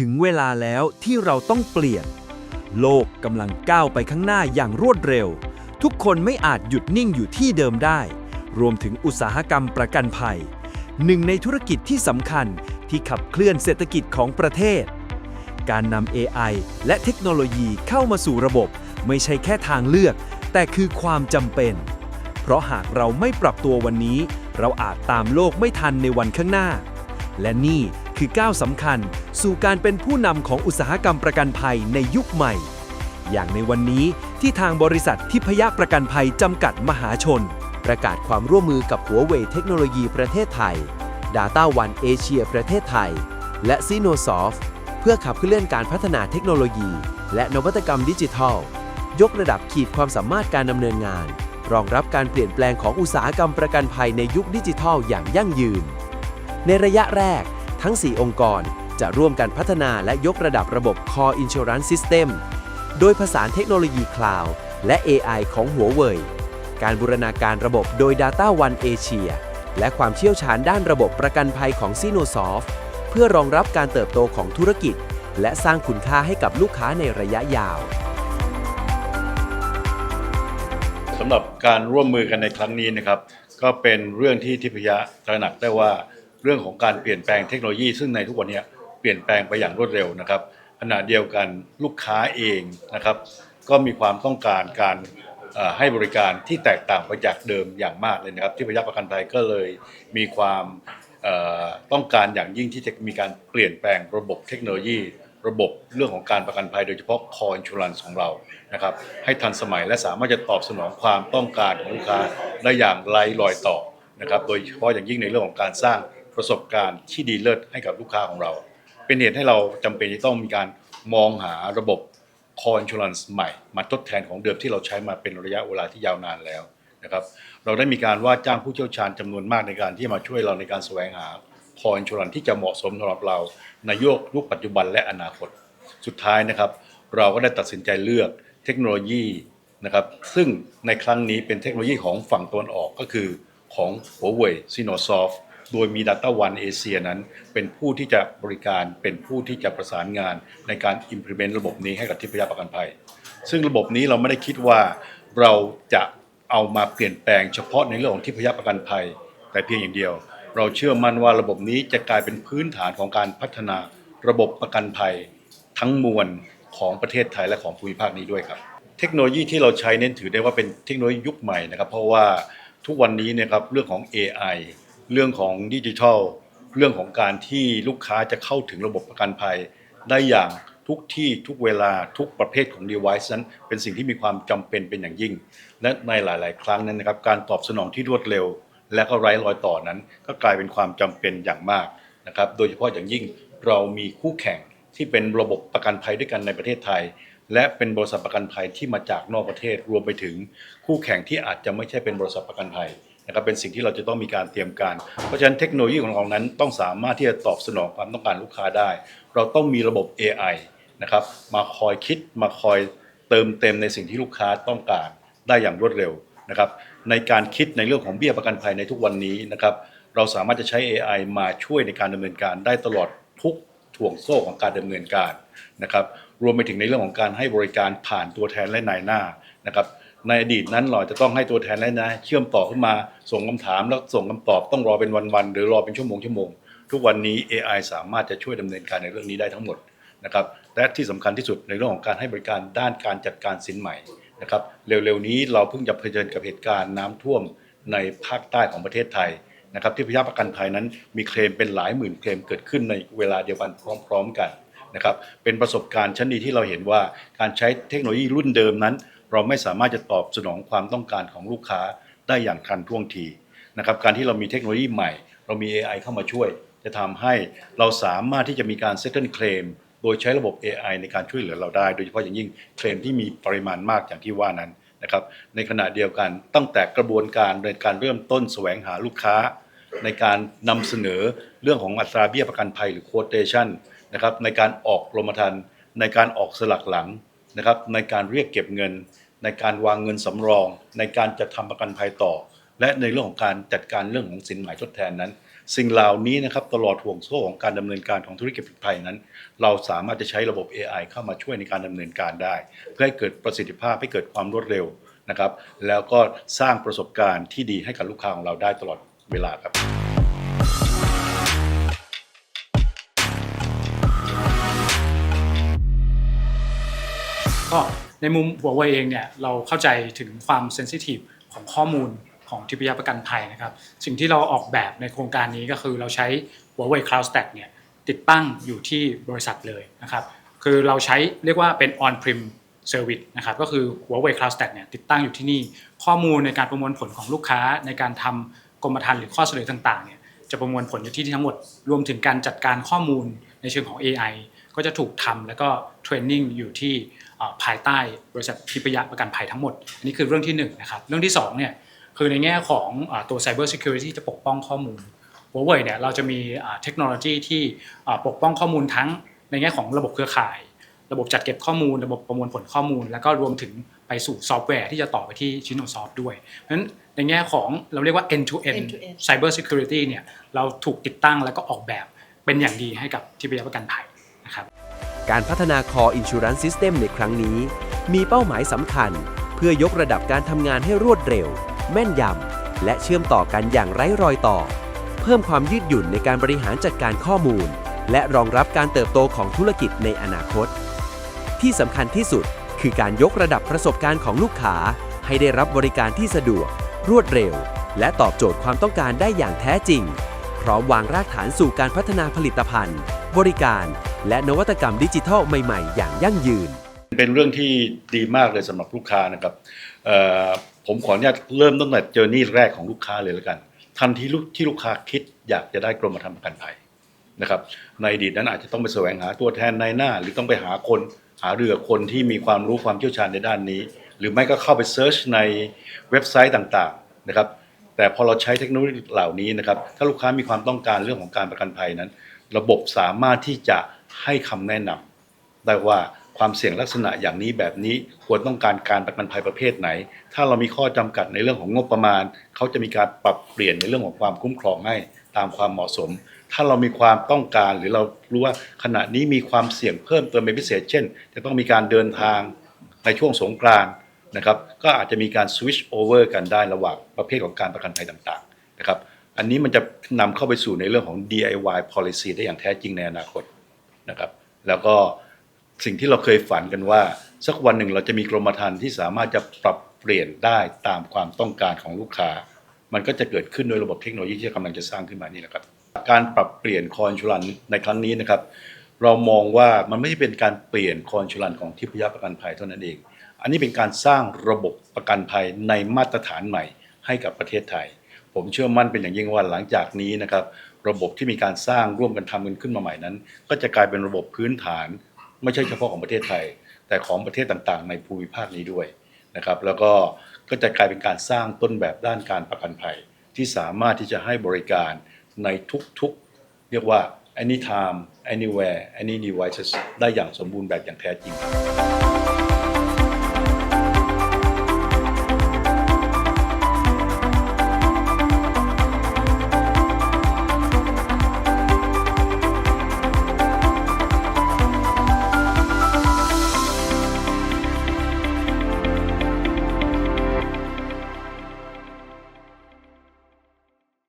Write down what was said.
ถึงเวลาแล้วที่เราต้องเปลี่ยน โลกกำลังก้าวไปข้างหน้าอย่างรวดเร็ว ทุกคนไม่อาจหยุดนิ่งอยู่ที่เดิมได้ รวมถึงอุตสาหกรรมประกันภัย หนึ่งในธุรกิจที่สำคัญที่ขับเคลื่อนเศรษฐกิจของประเทศ การนำ AI และเทคโนโลยีเข้ามาสู่ระบบ ไม่ใช่แค่ทางเลือก แต่คือความจำเป็น เพราะหากเราไม่ปรับตัววันนี้ เราอาจตามโลกไม่ทันในวันข้างหน้า และนี่ คือก้าวสำคัญ สู่การเป็นผู้นำของอุตสาหกรรมประกันภัยในยุคใหม่ อย่างในวันนี้ที่ทางบริษัททิพยประกันภัยจำกัดมหาชน ประกาศความร่วมมือกับหัวเว่ยเทคโนโลยีประเทศไทย Data One Asia ประเทศไทย และ s i n o s o f t เพื่อขับเคลื่อนการพัฒนาเทคโนโลยี และนวัตกรรมดิจิทัล ยกระดับขีดความสามารถการดำเนินงาน รองรับการเปลี่ยนแปลงของอุตสาหกรรมประกันภัยในยุคดิจิทัลอย่างยั่งยืน ในระยะแรก ทั้ง 4 องค์กร จะร่วมกันพัฒนาและยกระดับระบบ Core Insurance System โดยผสานเทคโนโลยีคลาวด์และ AI ของหัวเว่ยการบูรณาการระบบโดย Data One Asia และความเชี่ยวชาญด้านระบบประกันภัยของ s i n o s o f t เพื่อรองรับการเติบโตของธุรกิจ และสร้างคุณค่าให้กับลูกค้าในระยะยาวสำหรับการร่วมมือกันในครั้งนี้นะครับ ก็เป็นเรื่องที่ทิพยะตระหนักได้ว่า เรื่องของการเปลี่ยนแปลงเทคโนโลยี ซึ่งในทุกวันนี้เปลี่ยนแปลงไปอย่างรวดเร็วนะครับขณะเดียวกันลูกค้าเองนะครับ ก็มีความต้องการการให้บริการที่แตกต่างไปจากเดิมอย่างมากเลยนะครับ ที่พยาประกันภัยก็เลยมีความต้องการอย่างยิ่งที่จะมีการเปลี่ยนแปลงระบบเทคโนโลยี ระบบเรื่องของการประกันภัยโดยเฉพาะ Core Insurance ของเรานะครับ ให้ทันสมัยและสามารถจะตอบสนองความต้องการของลูกค้าได้อย่างไร้รอยต่อนะครับ โดยเฉพาะอย่างยิ่งในเรื่องของการสร้าง ประสบการณ์ที่ดีเลิศให้กับลูกค้าของเรา เป็นเหตุให้เราจำเป็นที่ต้องมีการมองหาระบบ Core Insurance ใหม่ มาทดแทนของเดิมที่เราใช้มาเป็นระยะเวลาที่ยาวนานแล้วนะครับเราได้มีการว่าจ้างผู้เชี่ยวชาญจำนวนมากในการที่มาช่วยเราในการแสวงหา Core Insurance ที่จะเหมาะสมสำหรับเราในยุคยุคปัจจุบันและอนาคต สุดท้ายนะครับ เราก็ได้ตัดสินใจเลือกเทคโนโลยีนะครับซึ่งในครั้งนี้เป็นเทคโนโลยีของฝั่งตะวันออกก็คือของ Huawei s i n o s o f t โดยมี Data One Asia นั้น เป็นผู้ที่จะบริการเป็นผู้ที่จะประสานงานในการ implement ระบบนี้ให้กับทิพยาประกันภัย ซึ่งระบบนี้เราไม่ได้คิดว่าเราจะเอามาเปลี่ยนแปลงเฉพาะในเรื่องของทิพยประกันภัย แต่เพียงอย่างเดียว เราเชื่อมั่นว่าระบบนี้จะกลายเป็นพื้นฐานของการพัฒนาระบบประกันภัย ทั้งมวลของประเทศไทยและของภูมิภาคนี้ด้วยครับ เทคโนโลยีที่เราใช้เน้นถือได้ว่าเป็นเทคโนโลยียุคใหม่นะครับ เพราะว่าทุกวันนี้เนยครับเรื่องของ AI เรื่องของดิจิทัล เรื่องของการที่ลูกค้าจะเข้าถึงระบบประกันภัย ได้อย่างทุกที่ทุกเวลาทุกประเภทของ device นั้น เป็นสิ่งที่มีความจำเป็นเป็นอย่างยิ่ง และในหลาย ๆ ครั้งนั้นนะครับการตอบสนองที่รวดเร็ว และก็ไร้รอยต่อนั้น ก็กลายเป็นความจำเป็นอย่างมากนะครับโดยเฉพาะอย่างยิ่งเรามีคู่แข่งที่เป็นระบบประกันภัยด้วยกันในประเทศไทย และเป็นบริษัทประกันภัยที่มาจากนอกประเทศรวมไปถึงคู่แข่งที่อาจจะไม่ใช่เป็นบริษัทประกันภัย นะครับเป็นสิ่งที่เราจะต้องมีการเตรียมการ เพราะฉะนั้นเทคโนโลยีของเรานั้นต้องสามารถที่จะตอบสนองความต้องการลูกค้าได้ เราต้องมีระบบ AI นะครับมาคอยคิดมาคอยเติมเต็มในสิ่งที่ลูกค้าต้องการได้อย่างรวดเร็วนะครับในการคิดในเรื่องของเบี้ยประกันภัยในทุกวันนี้นะครับเราสามารถจะใช้ AI มาช่วยในการดำเนินการได้ตลอดทุกถ่วงโซ่ของการดำเนินการนะครับรวมไปถึงในเรื่องของการให้บริการผ่านตัวแทนและนายหน้านะครับ ในอดีตนั้นเราจะต้องให้ตัวแทนและนายเชื่อมต่อขึ้นมาส่งคำถามแล้วส่งคำตอบต้องรอเป็นวันๆหรือรอเป็นชั่วโมงชั่วโมงทุกวันนี้ AI สามารถจะช่วยดำเนินการในเรื่องนี้ได้ทั้งหมดนะครับและที่สำคัญที่สุดในเรื่องของการให้บริการด้านการจัดการสินใหม่นะครับเร็วๆนี้เราเพิ่งจะเผชิญกับเหตุการณ์น้ำท่วมในภาคใต้ของประเทศไทยนะครับที่พยาประกันภัยนั้นมีเคลมเป็นหลายหมื่นเคลมเกิดขึ้นในเวลาเดียวกันพร้อม ๆ กันนะครับเป็นประสบการณ์ชั้นดีที่เราเห็นว่าการใช้เทคโนโลยีรุ่นเดิมนั้น เราไม่สามารถจะตอบสนองความต้องการของลูกค้าได้อย่างทันท่วงทีนะครับการที่เรามีเทคโนโลยีใหม่ เรามี AI เข้ามาช่วย จะทำให้เราสามารถที่จะมีการ settle claim โดยใช้ระบบ AI ในการช่วยเหลือเราได้ โดยเฉพาะอย่างยิ่งเคลมที่มีปริมาณมากอย่างที่ว่านั้นนะครับในขณะเดียวกันตั้งแต่กระบวนการในการเริ่มต้นแสวงหาลูกค้า ในการนำเสนอเรื่องของอัตราเบี้ยประกันภัยหรือ quotation นะครับในการออกกรมธรรม์ในการออกสลักหลังนะครับในการเรียกเก็บเงิน ในการวางเงินสำรอง ในการจะทำประกันภัยต่อ และในเรื่องของการจัดการเรื่องของสินหมายทดแทนนั้น สิ่งเหล่านี้นะครับตลอดห่วงโซ่ของการดำเนินการของธุรกิจไทยนั้น เราสามารถจะใช้ระบบ AI เข้ามาช่วยในการดำเนินการได้ เพื่อให้เกิดประสิทธิภาพให้เกิดความรวดเร็วนะครับ แล้วก็สร้างประสบการณ์ที่ดีให้กับลูกค้าของเราได้ตลอดเวลาครับก็ ในมุมหัวเว่ยเองเนี่ยเราเข้าใจถึงความเซนซิทีฟของข้อมูลของทิพยประกันภัยนะครับ สิ่งที่เราออกแบบในโครงการนี้ก็คือเราใช้หัวเว่ย Cloud Stack เนี่ยติดตั้งอยู่ที่บริษัทเลยนะครับ คือเราใช้เรียกว่าเป็น on-prem service นะครับ ก็คือหัวเว่ย Cloud Stack เนี่ยติดตั้งอยู่ที่นี่ ข้อมูลในการประมวลผลของลูกค้า ในการทำกรมธรรม์หรือข้อเสนอต่างๆเนี่ยจะประมวลผลอยู่ที่ทั้งหมด รวมถึงการจัดการข้อมูลในเชิงของ AI ก็จะถูกทำแล้วก็เทรนนิ่งอยู่ที่ ภายใต้บริษัททิพยประกันภัยทั้งหมด อันนี้คือเรื่องที่หนึ่งนะครับเรื่องที่สองเนี่ยคือในแง่ของเอ่อตัว Cyber Security จะปกป้องข้อมูลหัวเว่ยเนี่ยเราจะมีอ่าเทคโนโลยีที่อ่าปกป้องข้อมูลทั้งในแง่ของระบบเครือข่าย ระบบจัดเก็บข้อมูล ระบบประมวลผลข้อมูล แล้วก็รวมถึงไปสู่ซอฟต์แวร์ที่จะต่อไปที่ชิโนซอฟด้วยเพราะฉะนั้นในแง่ของเราเรียกว่า end to end End-to-end cyber security เนี่ยเราถูกติดตั้งแล้วก็ออกแบบเป็นอย่างดีให้กับทิพยประกันภัยนะครับ การพัฒนา Core Insurance System ในครั้งนี้ มีเป้าหมายสำคัญ เพื่อยกระดับการทำงานให้รวดเร็ว แม่นยำ และเชื่อมต่อกันอย่างไร้รอยต่อ เพิ่มความยืดหยุ่นในการบริหารจัดการข้อมูล และรองรับการเติบโตของธุรกิจในอนาคต ที่สำคัญที่สุดคือการยกระดับประสบการณ์ของลูกค้า ให้ได้รับบริการที่สะดวก รวดเร็ว และตอบโจทย์ความต้องการได้อย่างแท้จริง พร้อมวางรากฐานสู่การพัฒนาผลิตภัณฑ์ บริการ และนวัตกรรมดิจิทัลใหม่ๆ อย่างยั่งยืน เป็นเรื่องที่ดีมากเลยสำหรับลูกค้านะครับผมขออนุญาตเริ่มตั้งแต่เจอร์นี่แรกของลูกค้าเลยแล้วกัน ทันทีลูกที่ลูกค้าคิดอยากจะได้กรมธรรม์ประกันภัยนะครับในอดีตนั้นอาจจะต้องไปแสวงหาตัวแทนในหน้า หรือต้องไปหาคนหาเรือคนที่มีความรู้ความเชี่ยวชาญในด้านนี้ หรือไม่ก็เข้าไปเซิร์ชในเว็บไซต์ต่างๆนะครับแต่พอเราใช้เทคโนโลยีเหล่านี้นะครับถ้าลูกค้ามีความต้องการเรื่องของการประกันภัยนั้น ระบบสามารถที่จะ ให้คำแนะนำได้ว่าความเสี่ยงลักษณะอย่างนี้แบบนี้ควรต้องการการประกันภัยประเภทไหน ถ้าเรามีข้อจำกัดในเรื่องของงบประมาณ เขาจะมีการปรับเปลี่ยนในเรื่องของความคุ้มครองให้ตามความเหมาะสม ถ้าเรามีความต้องการหรือเรารู้ว่าขณะนี้มีความเสี่ยงเพิ่มเติมเป็นพิเศษ เช่น จะต้องมีการเดินทางในช่วงสงกรานต์นะครับ ก็อาจจะมีการ switch over กันได้ระหว่างประเภทของการประกันภัยต่างๆนะครับ อันนี้มันจะนำเข้าไปสู่ในเรื่องของ DIY policy ได้อย่างแท้จริงในอนาคต นะครับ แล้วก็สิ่งที่เราเคยฝันกันว่า สักวันหนึ่งเราจะมีกรมธรรม์ที่สามารถจะปรับเปลี่ยนได้ตามความต้องการของลูกค้า มันก็จะเกิดขึ้นโดยระบบเทคโนโลยีที่กำลังจะสร้างขึ้นมานี่แหละครับการปรับเปลี่ยนคอนชูรันในครั้งนี้นะครับ เรามองว่ามันไม่ใช่เป็นการเปลี่ยนคอนชูรันของทิพยประกันภัยเท่านั้นเอง อันนี้เป็นการสร้างระบบประกันภัยในมาตรฐานใหม่ให้กับประเทศไทย ผมเชื่อมั่นเป็นอย่างยิ่งว่าหลังจากนี้นะครับ ระบบที่มีการสร้างร่วมกันทำกันขึ้นมาใหม่นั้น ก็จะกลายเป็นระบบพื้นฐาน ไม่ใช่เฉพาะของประเทศไทย แต่ของประเทศต่างๆ ในภูมิภาคนี้ด้วยนะครับ แล้วก็ก็จะกลายเป็นการสร้างต้นแบบด้านการประกันภัย ที่สามารถที่จะให้บริการในทุกๆ เรียกว่า anytime anywhere any devices ได้อย่างสมบูรณ์แบบอย่างแท้จริง